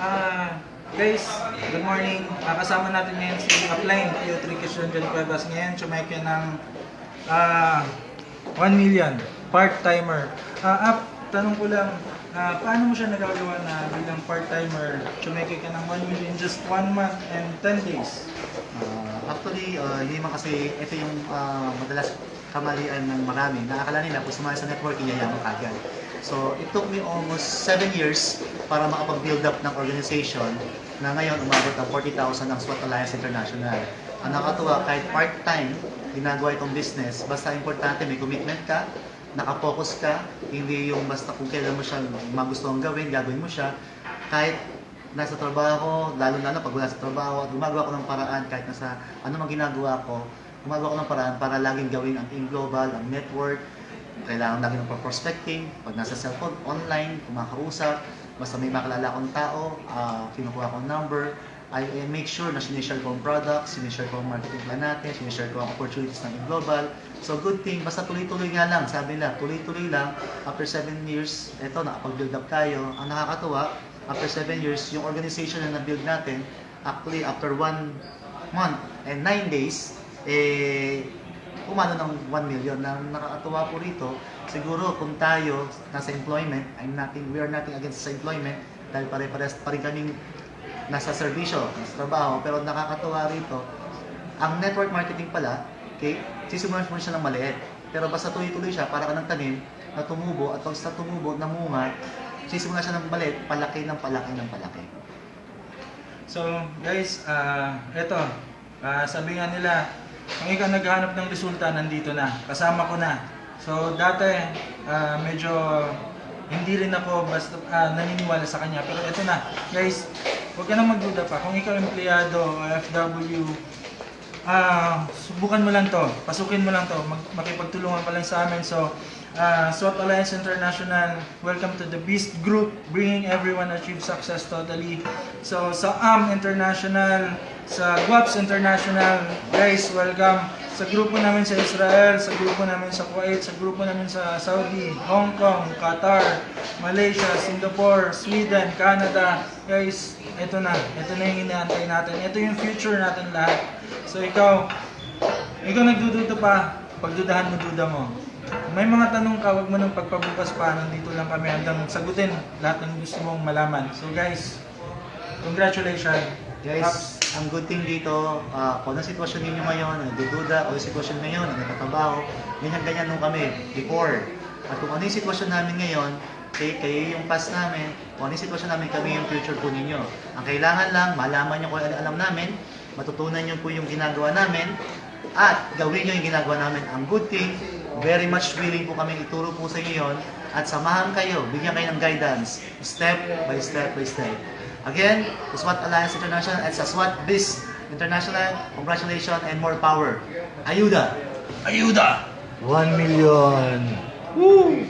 Ah, guys, good morning. Kasama natin ngayon si Upline, Q3 Christian John Cuevas. Ngayon, tsumeke ng ah, 1 million, part-timer. Ah, Up, tanong ko lang, ah, paano mo siya nagagawa na bilang part-timer, tsumeke ka ng 1 million just 1 month and 10 days? Ah, actually, uh, hindi man kasi ito yung ah, madalas kamalian ng marami. Nakakala nila kung sumali sa networking, yayaman kagad. So, it took me almost 7 years para makapag-build up ng organization na ngayon umabot ng 40,000 ng SWAT Alliance International. Ang nakatuwa, kahit part-time, ginagawa itong business, basta importante may commitment ka, nakapokus ka, hindi yung basta kung kailan mo siya magustuhan gawin, gagawin mo siya. Kahit nasa trabaho, lalo na pag wala sa trabaho, gumagawa ko ng paraan kahit nasa ano mang ginagawa ko, gumagawa ko ng paraan para laging gawin ang team global, ang network, kailangan lagi ng prospecting, pag nasa cellphone, online, kumakausap, basta may makalala akong tao, ah, kinukuha akong number, I, I make sure na sinishare ko ang products, sinishare ko ang marketing plan natin, sinishare ko ang opportunities ng global. So good thing, basta tuloy-tuloy nga lang, sabi nila, tuloy-tuloy lang, after 7 years, eto, nakapag-build up tayo. Ang nakakatuwa, after 7 years, yung organization na na-build natin, actually after 1 month and 9 days, eh, umano ng 1 million na nakakatuwa po rito. Siguro kung tayo nasa employment, I'm nothing, we are nothing against sa employment dahil pare-pares pa rin kaming nasa serbisyo, nasa trabaho, pero nakakatuwa rito. Ang network marketing pala, okay, sisimulan mo siya ng maliit. Pero basta tuloy-tuloy siya, para ka ng tanim na tumubo at pag sa tumubo, namunga, sisimulan siya ng maliit, palaki ng palaki ng palaki. So, guys, ah, eto, ah, sabi nga nila, kung ikaw naghahanap ng resulta, nandito na. Kasama ko na. So, dati, ah, medyo hindi rin ako basta ah, naniniwala sa kanya. Pero eto na, guys, huwag ka nang magduda pa. Kung ikaw empleyado, FW, ah, subukan mo lang to. Pasukin mo lang to. Mag makipagtulungan ka lang sa amin. So, ah, SWAT Alliance International, welcome to the Beast Group, bringing everyone achieve success totally. So, sa AM International, sa Guaps International, guys, welcome. Sa grupo namin sa Israel, sa grupo namin sa Kuwait, sa grupo namin sa Saudi, Hong Kong, Qatar, Malaysia, Singapore, Sweden, Canada. Guys, ito na. Ito na yung inaantay natin. Ito yung future natin lahat. So ikaw, ikaw nagdududa pa, pagdudahan mo duda mo. May mga tanong ka, huwag mo nang pagpabukas pa. Nandito lang kami hanggang sagutin lahat ng gusto mong malaman. So guys, congratulations. Guys, ang good thing dito, ah, kung ano sitwasyon ninyo ngayon, nagdududa, o yung sitwasyon ngayon, nagtatrabaho, ganyan-ganyan nung kami before. At kung ano yung sitwasyon namin ngayon, kay, kayo yung past namin, kung ano yung sitwasyon namin, kami yung future po ninyo. Ang kailangan lang, malaman nyo kung ano alam namin, matutunan nyo po yung ginagawa namin, at gawin nyo yung ginagawa namin. Ang good thing, very much willing po kami ituro po sa inyo yun, at samahan kayo, bigyan kayo ng guidance, step by step by step. Again, the SWAT Alliance International at sa SWAT BIS International, congratulations and more power. Ayuda! Ayuda! 1 million! Woo!